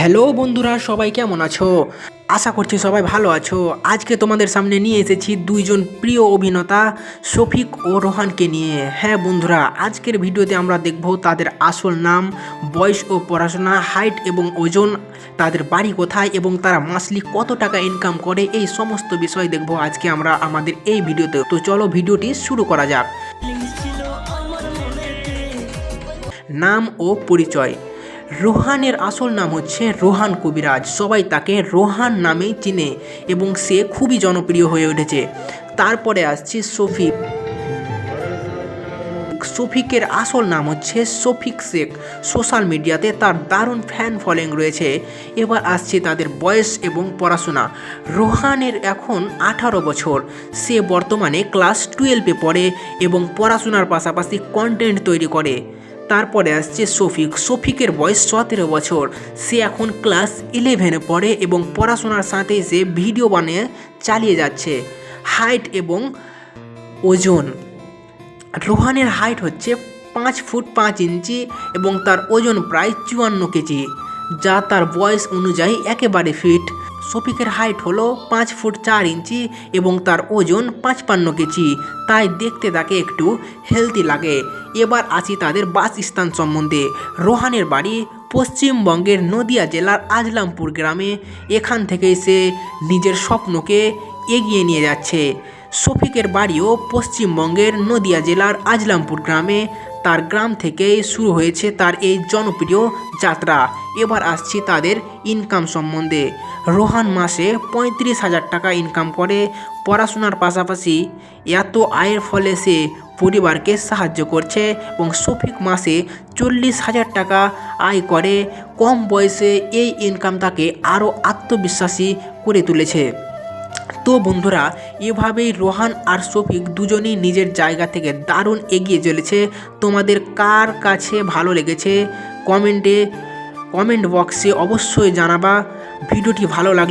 Hello বন্ধুরা, সবাই কেমন আছো? আশা করছি সবাই ভালো আছো। আজকে তোমাদের সামনে নিয়ে এসেছি দুইজন প্রিয় অভিনেতা শফিক ও রোহানকে নিয়ে। হ্যাঁ বন্ধুরা, আজকের ভিডিওতে আমরা দেখব তাদের আসল নাম, বয়স ও পড়াশোনা হাইট এবং ওজন, তাদের বাড়ি কোথায় এবং তারা মাসলি কত টাকা ইনকাম করে, এই সমস্ত বিষয় দেখব আজকে আমরা আমাদের এই ভিডিওতে। তো চলো ভিডিওটি শুরু করা যাক। নাম ও পরিচয়। রোহানের আসল নাম হচ্ছে রোহান কবিরাজ। সবাই তাকে রোহান নামেই চিনে এবং সে খুবই জনপ্রিয় হয়ে উঠেছে। তারপরে আসছে শফিক। শফিকের আসল নাম হচ্ছে শফিক শেখ। সোশ্যাল মিডিয়াতে তার দারুণ ফ্যান ফলোয়িং রয়েছে। এবার আসছে তাদের বয়স এবং পড়াশোনা। রোহানের এখন আঠারো বছর। সে বর্তমানে ক্লাস টুয়েলভে পড়ে এবং পড়াশোনার পাশাপাশি কন্টেন্ট তৈরি করে। তারপরে আসছে শফিক। শফিকের বয়স সতেরো বছর। সে এখন ক্লাস ইলেভেনে পড়ে এবং পড়াশোনার সাথে সে ভিডিও বানিয়ে চালিয়ে যাচ্ছে। হাইট এবং ওজন। রোহানের হাইট হচ্ছে পাঁচ ফুট পাঁচ ইঞ্চি এবং তার ওজন প্রায় চুয়ান্ন কেজি, যা তার বয়স অনুযায়ী একেবারে ফিট শফিকের হাইট হলো পাঁচ ফুট চার ইঞ্চি এবং তার ওজন পাঁচপান্ন কেজি। তাই দেখতে তাকে একটু হেলদি লাগে। এবার আসি তাদের বাসস্থান সম্বন্ধে। রোহানের বাড়ি পশ্চিমবঙ্গের নদিয়া জেলার আজলামপুর গ্রামে। এখান থেকেই সে নিজের স্বপ্নকে এগিয়ে নিয়ে যাচ্ছে। শফিকের বাড়িও পশ্চিমবঙ্গের নদিয়া জেলার আজলামপুর গ্রামে। তার গ্রাম থেকে শুরু হয়েছে তার এই জনপ্রিয় যাত্রা। এবার আসছি তাদের ইনকাম সম্বন্ধে। রোহান মাসে পঁয়ত্রিশ হাজার টাকা ইনকাম করে পড়াশোনার পাশাপাশি এত আয়ের ফলে সে পরিবারকে সাহায্য করছে এবং শফিক মাসে চল্লিশ হাজার টাকা আয় করে। কম বয়সে এই ইনকাম তাকে আরও আত্মবিশ্বাসী করে তুলেছে। তো বন্ধুরা, এভাবেই রোহান আর শফিক দুজনেই নিজের জায়গা থেকে দারুণ এগিয়ে চলেছে। তোমাদের কার কাছে ভালো লেগেছে? কমেন্টে, কমেন্ট বক্সে অবশ্যই জানাবা। ভিডিওটি ভালো লাগলে